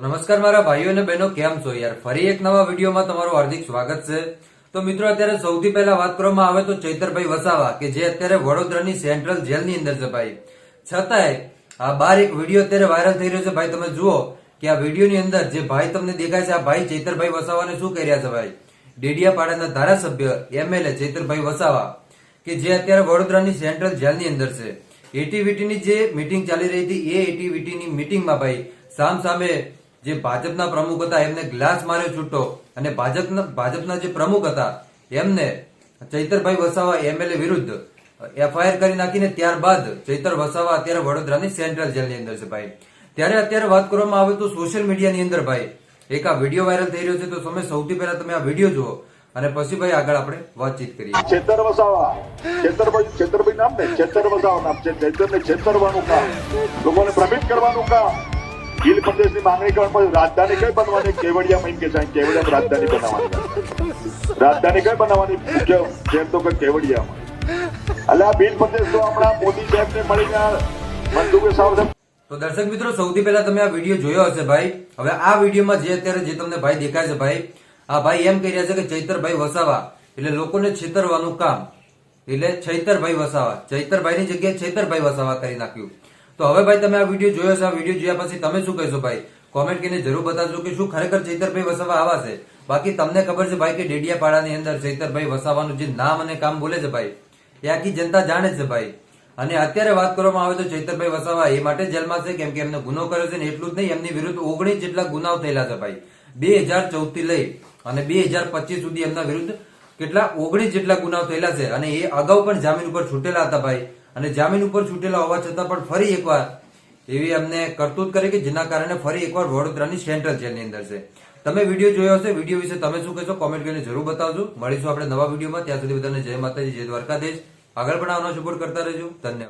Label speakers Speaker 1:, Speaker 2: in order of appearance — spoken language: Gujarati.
Speaker 1: નમસ્કાર મારા ભાઈઓ અને બહેનો, કેમ છો યાર? ફરી એક નવા વિડીયોમાં તમારું હાર્દિક સ્વાગત છે. તો મિત્રો, અત્યારે સૌથી પહેલા વાત કરવામાં આવે તો ચૈતરભાઈ વસાવા, કે જે અત્યારે વડોદરાની સેન્ટ્રલ જેલની અંદર છે ભાઈ. છતાંય આ બાર એક વીડિયો અત્યારે વાયરલ થઈ રહ્યો છે. ભાઈ, તમે જુઓ કે આ વિડીયોની અંદર જે ભાઈ તમને દેખાય છે, આ ભાઈ ચૈતરભાઈ વસાવાને શું કર્યા છે ભાઈ? ડેડિયાપાડાના ધારાસભ્ય, એમએલએ ચૈતરભાઈ વસાવા, કે જે અત્યારે વડોદરાની સેન્ટ્રલ જેલની અંદર છે. એટીવીટીની જે મીટિંગ ચાલી રહી હતી, એ એટીવીટીની મીટિંગમાં ભાઈ, સામ સામે જે ભાજપના પ્રમુખ હતા, એમને ગ્લાસ માર્યો છૂટો. અને ભાજપના જે પ્રમુખ હતા, એમને ચૈતરભાઈ વસાવા એમએલએ વિરુદ્ધ એફઆઈઆર કરી નાખીને ત્યારબાદ ચૈતર વસાવા અત્યારે વડોદરાની સેન્ટ્રલ જેલની અંદર છે ભાઈ. ત્યારે અત્યારે વાત કરવામાં આવે તો સોશિયલ મીડિયાની અંદર ભાઈ, એક આ વીડિયો વાયરલ થઈ રહ્યો છે, તો તમે સૌથી પહેલા તમે આ વીડિયો જુઓ અને પછી ભાઈ આગળ આપણે વાતચીત કરીએ.
Speaker 2: છેતર વસાવા. છેતરભાઈ છેતરભાઈ નામ ને? છેતર વસાવા નામ છે. છેતરને છેતરવાનું કામ. લોકોને ભ્રમિત કરવાનું કામ. ગીર પ્રદેશની માંગણી કરવા પછી રાજધાની કઈ બનવાની? કેવડિયામાં એમ કે છે કેવડિયા રાજધાની બનાવવાની. રાજધાની કઈ બનાવવાની? જેમ તો કે કેવડિયામાં. એટલે આ ભીલ પ્રદેશ તો આપણા મોદી સાહેબને મળીને બંદૂકે સાવ
Speaker 1: તો દર્શક મિત્રો, સૌથી પહેલા તમે આ વીડિયો જોયો હશે ભાઈ. હવે આ વિડીયોમાં જે અત્યારે જે તમને ભાઈ દેખાય છે ભાઈ, આ ભાઈ એમ કહી રહ્યા છે કે ચૈતરભાઈ વસાવા. એટલે લોકોને છેતરવાનું કામ. એટલે ચૈતરભાઈ વસાવા. ચૈતરભાઈની જગ્યાએ છેતરભાઈ વસાવા કરી નાખ્યું. તો હવે ભાઈ તમે આ વીડિયો જોયો છે, આ વીડિયો જોયા પછી તમે શું કહેશો ભાઈ? કોમેન્ટ કરીને જરૂર બતાવજો કે શું ખરેખર ચૈતરભાઈ વસાવા આવા છે. બાકી તમને ખબર છે ભાઈ કે ડેડિયાપાડાની અંદર ચૈતરભાઈ વસાવાનું જે નામ અને કામ બોલે છે ભાઈ, એ આખી જનતા જાણે છે ભાઈ. અને અત્યારે વાત કરવામાં આવે તો ચૈતરભાઈ વસાવા એ માટે જેલમાં છે કેમ કે એમને ગુનો કર્યો છે ને એટલું જ નહીં, એમની વિરુદ્ધ ઓગણીસ જેટલા ગુનાઓ થયેલા છે ભાઈ. બે હજાર ચૌદથી લઈ અને બે હજાર પચીસ સુધી એમના વિરુદ્ધ કેટલા ઓગણીસ જેટલા ગુનાઓ થયેલા છે અને એ અગાઉ પણ જામીન ઉપર છૂટેલા હતા ભાઈ. અને જામીન ઉપર છૂટેલા હોવા છતાં પણ ફરી એકવાર એવી અમને કરતૂત કરી કે જેના કારણે ફરી એકવાર વડોદરાની સેન્ટ્રલ જેલની અંદર છે. તમે વીડિયો જોયો હશે, વીડિયો વિશે તમે શું કહેશો કોમેન્ટ કરીને જરૂર બતાવજો. મળીશું આપણે નવા વિડીયોમાં. ત્યાં સુધી બધાને જય માતાજી, જય દ્વારકાધીશ. આગળ પણ આવનો સપોર્ટ કરતા રહેજો. ધન્યવાદ.